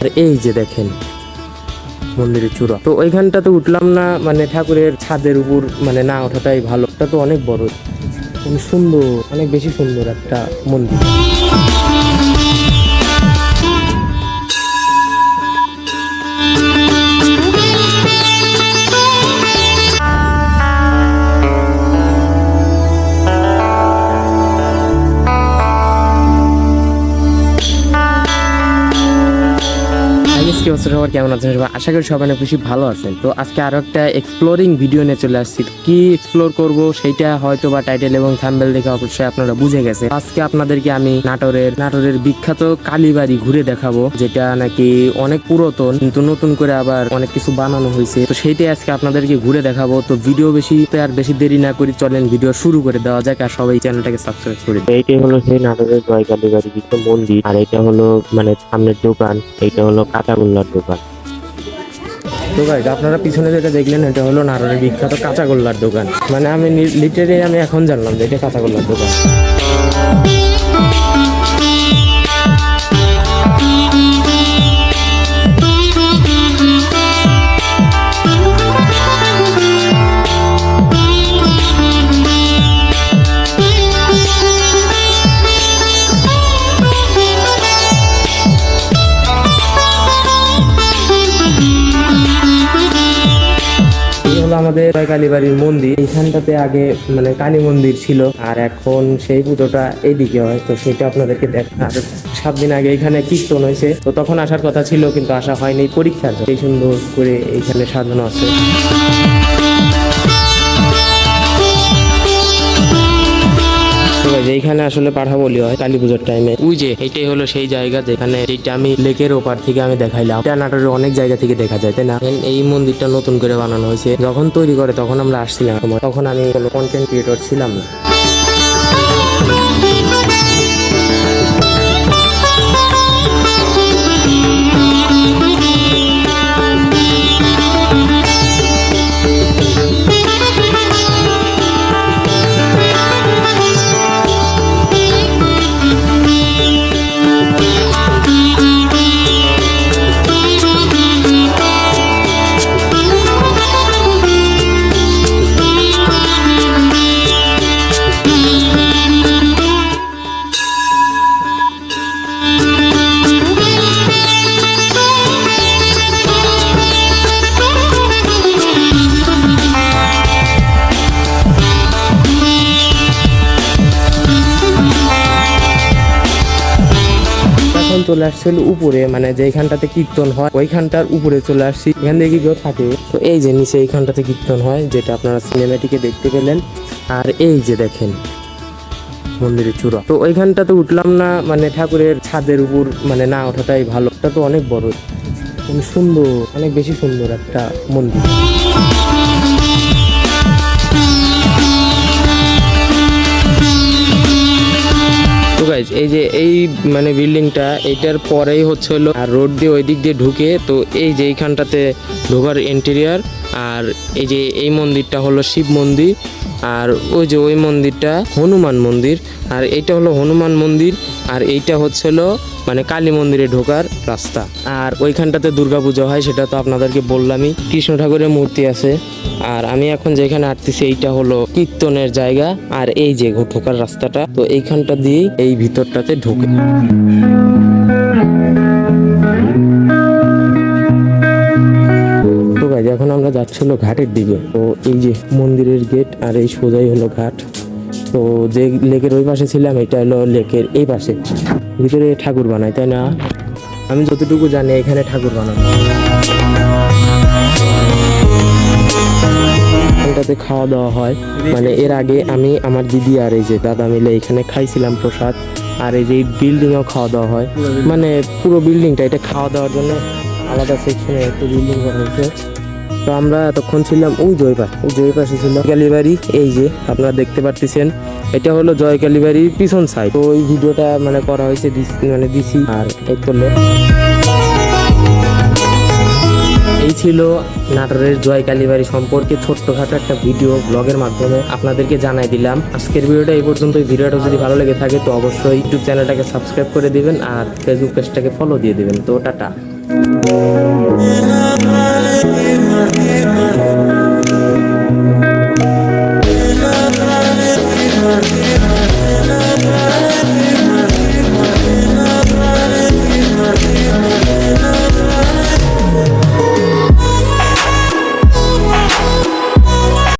আর এই যে দেখেন, মন্দিরের চূড়া। তো ওইখানটা তো উঠলাম না মানে ঠাকুরের ছাদের উপর মানে না ওঠাটাই ভালো। তো অনেক বড়। সুন্দর, অনেক বেশি সুন্দর একটা মন্দির। আজকে বছর সবার কেমন আছেন? সবাই আশা করি সবাই বেশি ভালো আছেন। তো আজকে আরও একটা এক্সপ্লোরিং ভিডিও নিয়ে চলে আসছি। কি এক্সপ্লোর করব সেইটা হয়তো বা টাইটেল এবং থাম্বেল দেখে অবশ্যই আপনারা বুঝে গেছে আজকে আপনাদেরকে আমি নাটোরের নাটোরের বিখ্যাত কালীবাড়ি ঘুরে দেখাবো, যেটা নাকি অনেক পুরাতন, কিন্তু নতুন করে আবার অনেক কিছু বানানো হয়েছে। তো সেইটাই আজকে আপনাদেরকে ঘুরে দেখাবো। তো ভিডিও বেশি আর বেশি দেরি না করি চলেন ভিডিও শুরু করে দেওয়া যাক আর সবাই চ্যানেলটাকে সাবস্ক্রাইব করে। এইটাই হলো সেই নাটোরের জয় কালীবাড়ি মন্দির, আর এটা হলো মানে সামনের দোকান, এইটা হলো কাঁচাগোল্লার দোকান। তো গাইজ আপনারা পিছনে যেটা দেখলেন, এটা হলো নাটোরের বিখ্যাত কাঁচাগোল্লার দোকান। মানে আমি লিটারে আমি এখন জানলাম যে এটা কাঁচাগোল্লার দোকান। আমাদের কালীবাড়ির মন্দির। এইখানটাতে আগে মানে কালী মন্দির ছিল। আর এখন সেই পুজোটা এইদিকে হয়, তো সেটা আপনাদেরকে দেখ সাত দিন আগে এখানে কীর্তন হয়েছে। তো তখন আসার কথা ছিল, কিন্তু আসা হয়নি। পরীক্ষা। এই সুন্দর করে এইখানে সাজানো আছে। এইখানে আসলে পাঠা বলি হয় কালী পুজোর টাইমে ওই যে, এটাই হলো সেই জায়গা যেখানে যেটা আমি লেকের ওপার থেকে আমি দেখাইলাম। এটা নাটোরের অনেক জায়গা থেকে দেখা যায়, তাই না? এই মন্দিরটা নতুন করে বানানো হয়েছে। যখন তৈরি করে তখন আমরা আসছিলাম। তখন আমি কোনো কন্টেন্ট ক্রিয়েটর ছিলাম না। চলে আসছিল উপরে মানে যেখানটাতে কীর্তন হয়, ওইখানটার উপরে চলে আসছি। এখান থেকে কেউ থাকে? তো এই যে নিচে এইখানটাতে কীর্তন হয়, যেটা আপনারা সিনেমাটিকে দেখতে পেলেন। আর এই যে দেখেন, মন্দিরের চূড়া। তো ওইখানটাতে উঠলাম না মানে ঠাকুরের ছাদের উপর মানে না ওঠাটাই ভালো। এটা তো অনেক বড়। সুন্দর, অনেক বেশি সুন্দর একটা মন্দির। এই যে এই মানে বিল্ডিংটা এইটার পরেই হচ্ছে হলো, আর রোড দিয়ে ওই দিক দিয়ে ঢুকে, তো এই যে এইখানটাতে ঢোকার ইন্টেরিয়ার আর এই যে এই মন্দিরটা হলো শিব মন্দির, আর ওই যে ওই মন্দিরটা হনুমান মন্দির, আর এইটা হলো হনুমান মন্দির, আর এইটা হচ্ছে হলো মানে কালী মন্দিরে ঢোকার রাস্তা। আর ওইখানটাতে দুর্গাপূজা হয়, সেটা তো আপনাদেরকে বললামই। কৃষ্ণ ঠাকুরের মূর্তি আছে। আর আমি এখন যেখানে আসতেছি এইটা হলো কীর্তনের জায়গা। আর এই যে ঢোকার রাস্তাটা, তো এইখানটা দিয়েই এই ভিতরটাতে ঢুকে। এখন আমরা যাচ্ছি হলো ঘাটের দিকে। তো এই যে মন্দিরের গেট, আর এই সোজাই হলো ঘাট। তো যে লেকের ওই পাশে ছিলাম, এটা হলো লেকের এই পাশে। ভিতরে ঠাকুর বানায় তাই না? আমি যতটুকু জানি, এখানে ঠাকুর বানানো এখানটাতে খাওয়া দাওয়া হয়। মানে এর আগে আমি আমার দিদি আর এই যে দাদা মিলে এখানে খাইছিলাম প্রসাদ। আর এই যে বিল্ডিংও খাওয়া দাওয়া হয়। মানে পুরো বিল্ডিংটা এটা খাওয়া দাওয়ার জন্য আলাদা সেকশনে একটু বিল্ডিং করা হয়েছে। তো আমরা এতক্ষণ ছিলাম ওই জয় পাশ ওই জয় পাশে ছিল কালীবাড়ি এই যে আপনারা দেখতে পারতেছেন, এটা হলো জয় কালীবাড়ির পিছন সাইড তো এই ভিডিওটা মানে করা হয়েছে মানে দিছি আর এই করল এই ছিল নাটোরের জয় কালীবাড়ি সম্পর্কে ছোট্টখাটো একটা ভিডিও ব্লগের মাধ্যমে আপনাদেরকে জানাই দিলাম। আজকের ভিডিওটা এই পর্যন্ত ভিডিওটা যদি ভালো লেগে থাকে তো অবশ্যই ইউটিউব চ্যানেলটাকে সাবস্ক্রাইব করে দিবেন আর ফেসবুক পেজটাকে ফলো দিয়ে দিবেন। তো টাটা।